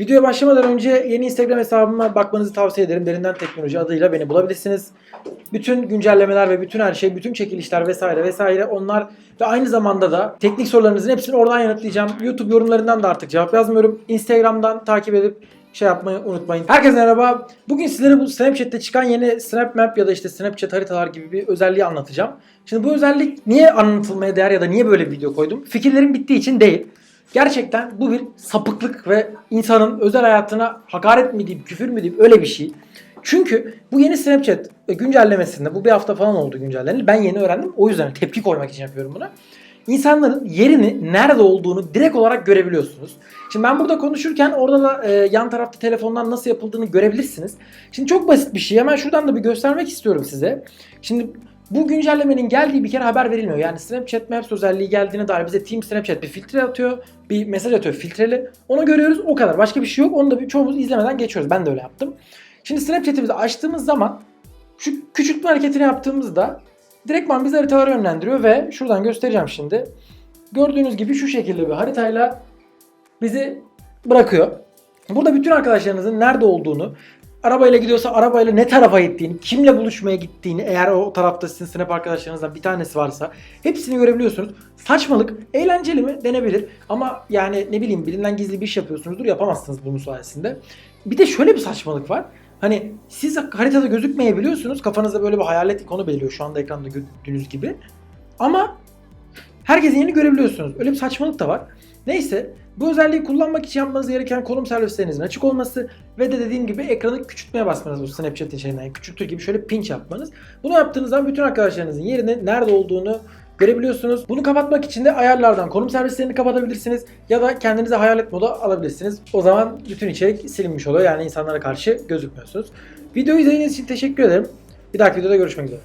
Videoya başlamadan önce yeni Instagram hesabıma bakmanızı tavsiye ederim. Derinden Teknoloji adıyla beni bulabilirsiniz. Bütün güncellemeler ve bütün her şey, bütün çekilişler vesaire vesaire onlar ve aynı zamanda da teknik sorularınızın hepsini oradan yanıtlayacağım. YouTube yorumlarından da artık cevap yazmıyorum. Instagram'dan takip edip şey yapmayı unutmayın. Herkese merhaba. Bugün sizlere bu Snapchat'te çıkan yeni Snap Map ya da işte Snapchat haritalar gibi bir özelliği anlatacağım. Şimdi bu özellik niye anlatılmaya değer ya da niye böyle bir video koydum? Fikirlerim bittiği için değil. Gerçekten bu bir sapıklık ve insanın özel hayatına hakaret mi diyeyim, küfür mü diyeyim öyle bir şey. Çünkü bu yeni Snapchat güncellemesinde bu bir hafta falan oldu güncelleneli. Ben yeni öğrendim. O yüzden tepki koymak için yapıyorum bunu. İnsanların yerini nerede olduğunu direkt olarak görebiliyorsunuz. Şimdi ben burada konuşurken orada da e, yan tarafta telefondan nasıl yapıldığını görebilirsiniz. Şimdi çok basit bir şey. Hemen şuradan da bir göstermek istiyorum size. Şimdi bu güncellemenin geldiği bir kere haber verilmiyor. Yani Snapchat Maps özelliği geldiğine dair bize Team Snapchat bir filtre atıyor. Bir mesaj atıyor filtreli. Onu görüyoruz o kadar. Başka bir şey yok. Onu da bir çoğumuz izlemeden geçiyoruz. Ben de öyle yaptım. Şimdi Snapchat'imizi açtığımız zaman şu küçültme hareketini yaptığımızda direktman bizi haritalara yönlendiriyor ve şuradan göstereceğim şimdi. Gördüğünüz gibi şu şekilde bir haritayla bizi bırakıyor. Burada bütün arkadaşlarınızın nerede olduğunu, arabayla gidiyorsa arabayla ne tarafa gittiğini, kimle buluşmaya gittiğini eğer o tarafta sizin snap arkadaşlarınızdan bir tanesi varsa hepsini görebiliyorsunuz. Saçmalık, eğlenceli mi denebilir ama yani ne bileyim birinden gizli bir iş yapıyorsunuzdur yapamazsınız bunun sayesinde. Bir de şöyle bir saçmalık var. Hani siz haritada gözükmeyebiliyorsunuz. Kafanızda böyle bir hayalet ikonu beliriyor şu anda ekranda gördüğünüz gibi. Ama herkesin yerini görebiliyorsunuz. Öyle bir saçmalık da var. Neyse bu özelliği kullanmak için yapmanız gereken konum servislerinizin açık olması ve de dediğim gibi ekranı küçültmeye basmanız bu Snapchat'in şeyinden küçültür gibi şöyle pinch yapmanız. Bunu yaptığınızda bütün arkadaşlarınızın yerinin nerede olduğunu görebiliyorsunuz. Bunu kapatmak için de ayarlardan konum servislerini kapatabilirsiniz ya da kendinize hayalet moda alabilirsiniz. O zaman bütün içerik silinmiş oluyor yani insanlara karşı gözükmüyorsunuz. Videoyu izlediğiniz için teşekkür ederim. Bir dahaki videoda görüşmek üzere.